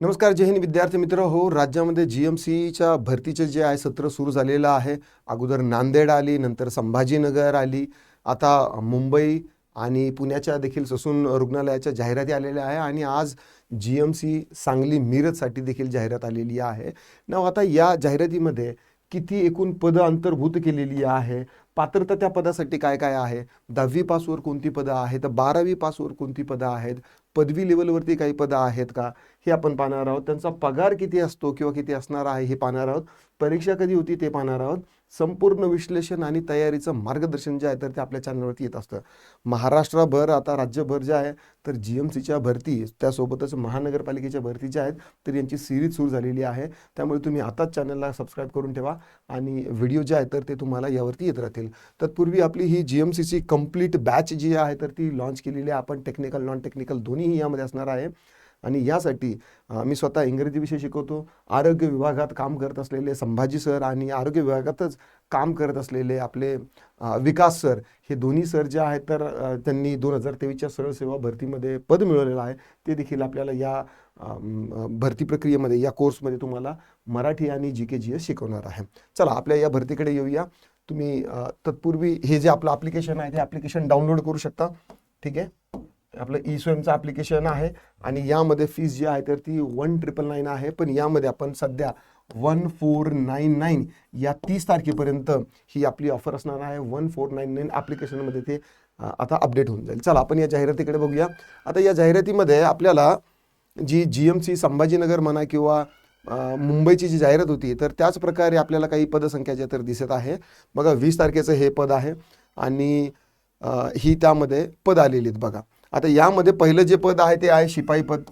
नमस्कार जय हिंद विद्यार्थी मित्र. हो राज्यामध्ये जी एम सीच्या भरतीचे जे आहे सत्र सुरू झालेलं आहे. अगोदर नांदेड आली नंतर संभाजीनगर आली. आता मुंबई आणि पुण्याच्या देखील ससून रुग्णालयाच्या जाहिराती आलेल्या आहे आणि आज जी एम सी सांगली मिरजसाठी देखील जाहिरात आलेली आहे. ना आता या जाहिरातीमध्ये किती एकूण पदं अंतर्भूत केलेली आहे? पात्रता त्या पदासाठी काय काय आहे? दहावी पासवर कोणती पदं आहेत? बारावी पासवर कोणती पदं आहेत? पदवी लेवलवरती काही पदं आहेत का? हे आपण पाहणार आहोत. त्यांचा पगार किती असतो किंवा किती असणार आहे हे पाहणार आहोत. परीक्षा कधी होती ते पाहणार आहोत. संपूर्ण विश्लेषण आणि तयारीचं मार्गदर्शन जे आहे तर ते आपल्या चॅनलवरती येत असतं. महाराष्ट्रभर आता राज्यभर जे आहे तर जी एम सीच्या भरती त्यासोबतच महानगरपालिकेच्या भरती ज्या आहेत तर यांची सिरीज सुरू झालेली आहे. त्यामुळे तुम्ही आताच चॅनलला सबस्क्राईब करून ठेवा आणि व्हिडिओ जे आहेत तर ते तुम्हाला यावरती येत राहतील. तत्पूर्वी आपली ही जी एम सीची कंप्लीट बॅच जी आहे तर ती लॉन्च केलेली आहे. आपण टेक्निकल नॉन टेक्निकल दोन्हीही यामध्ये असणार आहे. आणि यासाठी मी स्वतः इंग्रजी विषय शिकवतो आरोग्य विभागात काम करत असलेले संभाजी सर आणि आरोग्य विभागातच काम करत असलेले आपले विकास सर हे दोन्ही सर जे आहेत तर त्यांनी दोन हजार तेवीसच्या सरळ सेवा भरतीमध्ये पद मिळवलेलं आहे. ते देखील आपल्याला या भरती प्रक्रियेमध्ये या कोर्समध्ये तुम्हाला मराठी आणि जी के जी एस शिकवणार आहे. चला आपल्या या भरतीकडे येऊया. तुम्ही तत्पूर्वी हे जे आपलं ॲप्लिकेशन आहे ते ॲप्लिकेशन डाउनलोड करू शकता. ठीक आहे? आपलं ई स्वयंचं ॲप्लिकेशन आहे आणि यामध्ये फीस जी आहे तर ती वन ट्रिपल नाईन आहे. पण यामध्ये आपण सध्या वन फोर नाईन नाईन या तीस तारखेपर्यंत ही आपली ऑफर असणार आहे. वन फोर नाईन नाईन ॲप्लिकेशनमध्ये ते आता अपडेट होऊन जाईल. चला आपण या जाहिरातीकडे बघूया. आता या जाहिरातीमध्ये आपल्याला जी जी एम सी संभाजीनगर म्हणा किंवा मुंबईची जी जाहिरात होती तर त्याच प्रकारे आपल्याला काही पदसंख्या ज्या तर दिसत आहे. बघा वीस तारखेचं हे पद आहे आणि ही त्यामध्ये पद आलेली आहेत बघा. आता यामध्ये पहिलं जे पद आहे ते आहे शिपाई पद.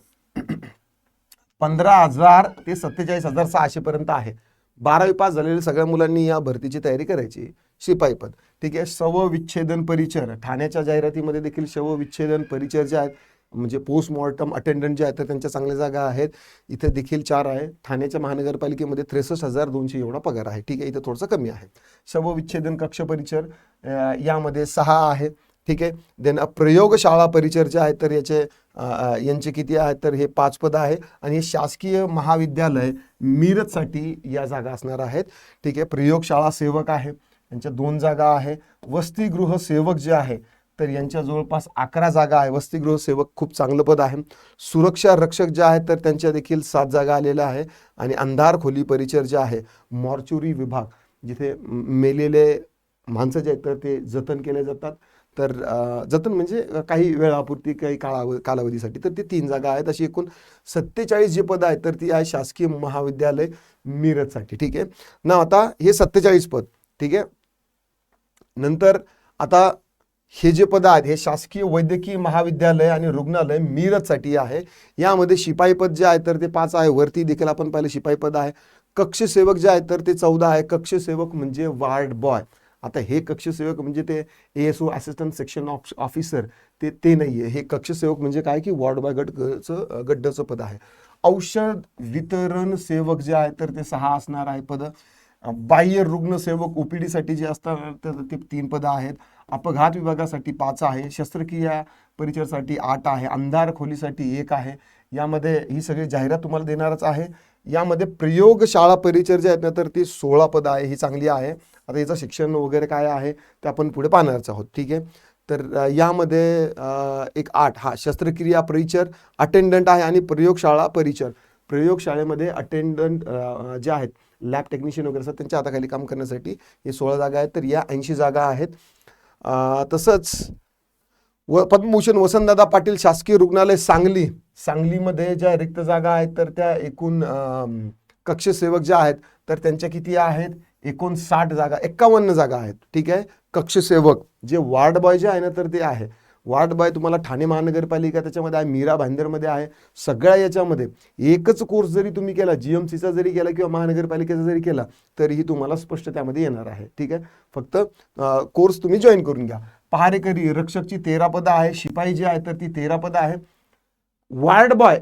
पंधरा हजार ते सत्तेचाळीस हजार सहाशेपर्यंत आहे. बारावी पास झालेल्या सगळ्या मुलांनी या भरतीची तयारी करायची. शिपाई पद. ठीक आहे? शवविच्छेदन परिचर. ठाण्याच्या जाहिरातीमध्ये देखील शवविच्छेदन परिचर जे आहेत म्हणजे पोस्टमॉर्टम अटेंडंट जे आहेत तर त्यांच्या चांगल्या जागा आहेत. इथे देखील चार आहे. ठाण्याच्या महानगरपालिकेमध्ये त्रेसष्ट हजार दोनशे एवढा पगार आहे. ठीक आहे? इथं थोडंसं कमी आहे. शवविच्छेदन कक्ष परिचर यामध्ये सहा आहे. ठीक आहे? देन प्रयोगशाळा परिचर जे आहेत तर याचे यांचे किती आहेत? तर हे पाच पद आहे. आणि हे शासकीय महाविद्यालय मिरजसाठी या जागा असणार आहेत. ठीक आहे? प्रयोगशाळा सेवक आहे. यांच्या दोन जागा आहे. वसतिगृह सेवक जे आहे तर यांच्या जवळपास अकरा जागा आहे. वसतिगृह सेवक खूप चांगलं पद आहे. सुरक्षा रक्षक जे आहेत तर त्यांच्या देखील सात जागा आलेल्या आहे. आणि अंधार खोली परिचर जे आहे मॉर्च्युरी विभाग जिथे मेलेले माणसं जे आहेत तर ते जतन केले जातात. तर जतन म्हणजे काही वेळापुरती काही काळाव कालावधीसाठी. तर ते तीन जागा आहेत. अशी एकूण सत्तेचाळीस जी पद आहेत तर ती आहे शासकीय महाविद्यालय मिरजसाठी. ठीक आहे? ना आता हे सत्तेचाळीस पद. ठीक आहे? नंतर आता हे जे पद आहेत हे शासकीय वैद्यकीय महाविद्यालय आणि रुग्णालय मिरजसाठी आहे. यामध्ये शिपाई पद जे आहे तर ते पाच आहे. वरती देखील आपण पाहिलं शिपाई पद आहे. कक्षसेवक जे आहेत तर ते चौदा आहे. कक्षसेवक म्हणजे वार्ड बॉय. आता हे कक्षसेवक म्हणजे ते A S O assistant section officer ते ते नाही आहे हे कक्षसेवक म्हणजे काय की वॉर्ड बाय गटचं गड्डचं पद आहे. औषध वितरण सेवक जे आहे तर ते सहा असणार आहे पद. बाह्य रुग्णसेवक ओपीडी साठी जे असतात तर ते तीन पदं आहेत. अपघात विभागासाठी पाच आहे. शस्त्रक्रिया परिचयासाठी आठ आहे. अंधार खोलीसाठी एक आहे. यामध्ये ही सगळी जाहिरात तुम्हाला देणारच आहे. यामध्ये प्रयोगशाळा परिचर जे आहेत ना तर ती सोळा पदं आहे ही चांगली आहे. आता याचं शिक्षण वगैरे काय आहे ते आपण पुढे पाहणारच आहोत ठीक आहे? तर यामध्ये एक आठ हा शस्त्रक्रिया परिचर अटेंडंट आहे आणि प्रयोगशाळा परिचर. प्रयोगशाळेमध्ये अटेंडंट जे आहेत लॅब टेक्निशियन वगैरे असतात त्यांच्या हाताखाली काम करण्यासाठी हे सोळा जागा आहेत तर या ऐंशी जागा आहेत. तसंच व पद्मभूषण वसंतदादा पाटील शासकीय रुग्णालय सांगली सांगलीमध्ये ज्या रिक्त जागा आहेत तर त्या एकूण कक्षसेवक ज्या आहेत तर त्यांच्या किती आहेत? एकूण साठ जागा एक्कावन्न जागा आहेत. ठीक आहे? कक्षसेवक जे वार्ड बॉय जे आहे ना तर ते आहे. वार्ड बॉय तुम्हाला ठाणे महानगरपालिका त्याच्यामध्ये आहे मीरा भाईंदरमध्ये आहे सगळ्या याच्यामध्ये. एकच कोर्स जरी तुम्ही केला जी एम सीचा जरी केला किंवा महानगरपालिकेचा जरी केला तरीही तुम्हाला स्पष्ट त्यामध्ये येणार आहे. ठीक आहे? फक्त कोर्स तुम्ही जॉईन करून घ्या. पहारेकरी रक्षकची तेरा पदं आहे शिपाई जी आहे तर ती तेरा पदं आहे. वार्ड बॉय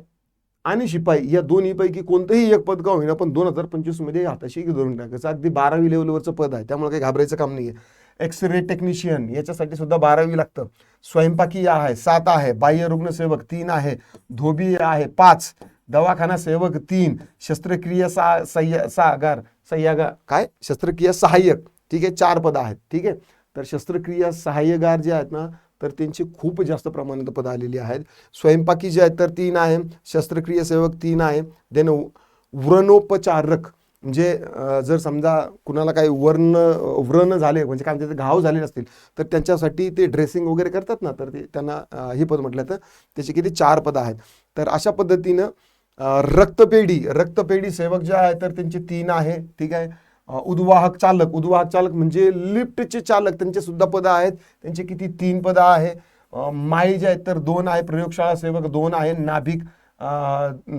आणि शिपाई या दोन्हीपैकी कोणतंही एक पद का होईना पण दोन हजार पंचवीसमध्ये हाताशी धरून टाकायचं अगदी बारावी लेवलवरचं पद आहे. त्यामुळे काही घाबरायचं काम नाहीये. एक्स रे टेक्निशियन याच्यासाठी सुद्धा बारावी लागतं. स्वयंपाकी आहे सात आहे बाह्य रुग्णसेवक तीन आहे धोबी आहे पाच दवाखाना सेवक तीन शस्त्रक्रिया सा सह्य सागार सह्यागार काय? शस्त्रक्रिया सहाय्यक. ठीक आहे चार पदं आहेत. ठीक आहे? तर शस्त्रक्रिया सहाय्यगार जे आहेत ना तर त्यांची खूप जास्त प्रमाणात पदं आलेली आहेत. स्वयंपाकी जे आहेत तर तीन आहे शस्त्रक्रियासेवक तीन आहे देन व्रणोपचारक. म्हणजे जर समजा कुणाला काही वर्ण व्रण झाले म्हणजे काय म्हणतात घाव झाले असतील तर त्यांच्यासाठी ते ड्रेसिंग वगैरे करतात ना तर ते त्यांना हे पद म्हटलं तर त्याचे किती? चार पदं आहेत. तर अशा पद्धतीनं रक्तपेढी रक्तपेढी सेवक जे आहे तर त्यांचे तीन आहे. ठीक आहे? उद्वाहक चालक. उद्वाहक चालक म्हणजे लिफ्टचे चालक. त्यांचे सुद्धा पदं आहेत. त्यांचे किती? तीन पदं आहे. माई जे आहेत तर दोन आहे प्रयोगशाळा सेवक दोन आहे नाभिक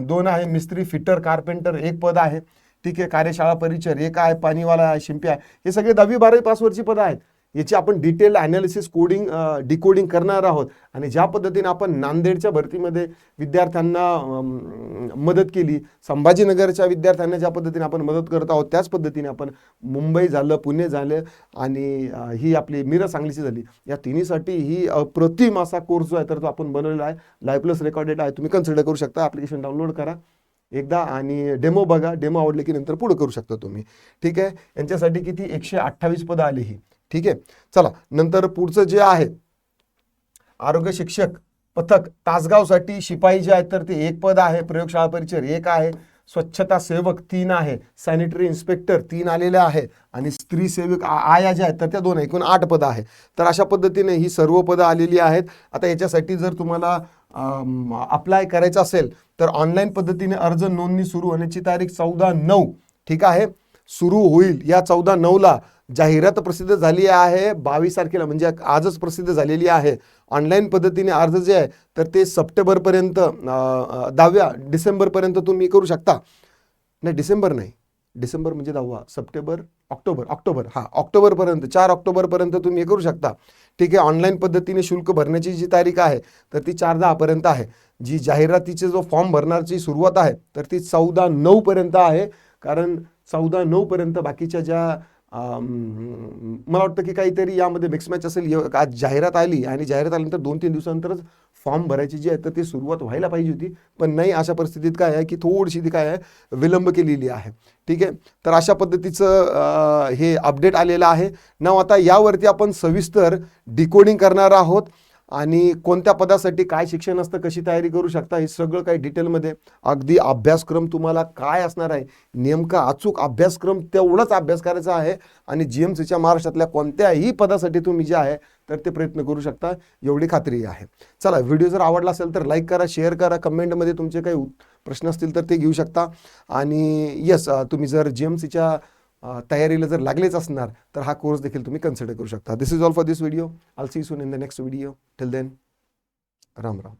दोन आहे मिस्त्री फिटर कार्पेंटर एक पद आहे. ठीक आहे कार्यशाळा परिचर एक आहे पाणीवाला आहे शिंपी आहे. हे सगळे दहावी बारावी पासवरची पदं आहेत. याची आपण डिटेल ॲनालिसिस कोडिंग डिकोडिंग करणार आहोत. आणि ज्या पद्धतीने आपण नांदेडच्या भरतीमध्ये विद्यार्थ्यांना मदत केली संभाजीनगरच्या विद्यार्थ्यांना ज्या पद्धतीने आपण मदत करत आहोत त्याच पद्धतीने आपण मुंबई झालं पुणे झालं आणि ही आपली मिरज सांगलीची झाली. या तिन्हीसाठी ही अप्रतिम असा कोर्स जो आहे तर तो आपण बनवलेला आहे. लाईव्ह प्लस रेकॉर्डेड आहे. तुम्ही कन्सिडर करू शकता. ॲप्लिकेशन डाउनलोड करा एकदा आणि डेमो बघा. डेमो आवडले की नंतर पुढे करू शकता तुम्ही. ठीक आहे? यांच्यासाठी किती? एकशे अठ्ठावीस पदं आली ही. ठीक आहे? चला नंतर पुढचं जे आहे आरोग्य शिक्षक पथक तासगावसाठी शिपाई जे आहेत तर ते एक पद आहे प्रयोगशाळा परिचर एक आहे स्वच्छता सेवक तीन आहे सॅनिटरी इन्स्पेक्टर तीन आलेले आहे आणि स्त्री सेवक आ- आया ज्या आहेत तर त्या दोन आहे. एकूण आठ पदं आहे. तर अशा पद्धतीने ही सर्व पदं आलेली आहेत. आता याच्यासाठी जर तुम्हाला अप्लाय करायचं असेल तर ऑनलाईन पद्धतीने अर्ज नोंदणी सुरू होण्याची तारीख चौदा नऊ ठीक आहे? सुरू होईल या चौदा नऊला. जाहिरात प्रसिद्ध झाली आहे. बावीस तारखेला म्हणजे आजच प्रसिद्ध झालेली आहे. ऑनलाईन पद्धतीने अर्ज जे आहे तर ते सप्टेंबरपर्यंत दहाव्या डिसेंबरपर्यंत तुम्ही करू शकता. नाही डिसेंबर नाही. डिसेंबर म्हणजे दहावा. September October October. हा ऑक्टोबरपर्यंत चार ऑक्टोबरपर्यंत तुम्ही हे करू शकता. ठीक आहे ऑनलाईन पद्धतीने शुल्क भरण्याची जी तारीख आहे तर ती चार दहापर्यंत आहे. जी जाहिरातीचे जो फॉर्म भरण्याची सुरुवात आहे तर ती चौदा नऊपर्यंत आहे. कारण चौदा नऊपर्यंत बाकीच्या ज्या मला वाटतं की काहीतरी यामध्ये मिक्स मॅच असेल. आज जाहिरात आली आणि जाहिरात आल्यानंतर दोन तीन दिवसानंतरच फॉर्म भरायची जी आहे तर ती सुरुवात व्हायला पाहिजे होती. पण नाही अशा परिस्थितीत काय आहे की थोडीशी ती काय आहे विलंब केलेली आहे. ठीक आहे? तर अशा पद्धतीचं हे अपडेट आलेलं आहे. नाव आता यावरती आपण सविस्तर डिकोडिंग करणार आहोत. आणि कोणत्या पदासाठी काय शिक्षण असतं कशी तयारी करू शकता हे सगळं काही डिटेलमध्ये. अगदी अभ्यासक्रम तुम्हाला काय असणार आहे नेमका अचूक अभ्यासक्रम तेवढाच अभ्यास करायचा आहे आणि जी एम सीच्या महाराष्ट्रातल्या कोणत्याही पदासाठी तुम्ही जे आहे तर ते प्रयत्न करू शकता एवढी खात्री आहे. चला व्हिडिओ जर आवडला असेल तर लाईक करा शेअर करा कमेंटमध्ये तुमचे काही उत- प्रश्न असतील तर ते घेऊ शकता. आणि येस तुम्ही जर जी एम सीच्या तयारीला जर लागलेच असणार तर हा कोर्स देखील तुम्ही कन्सिडर करू शकता. This is all for this video I'll see soon in the next video till then Ram Ram.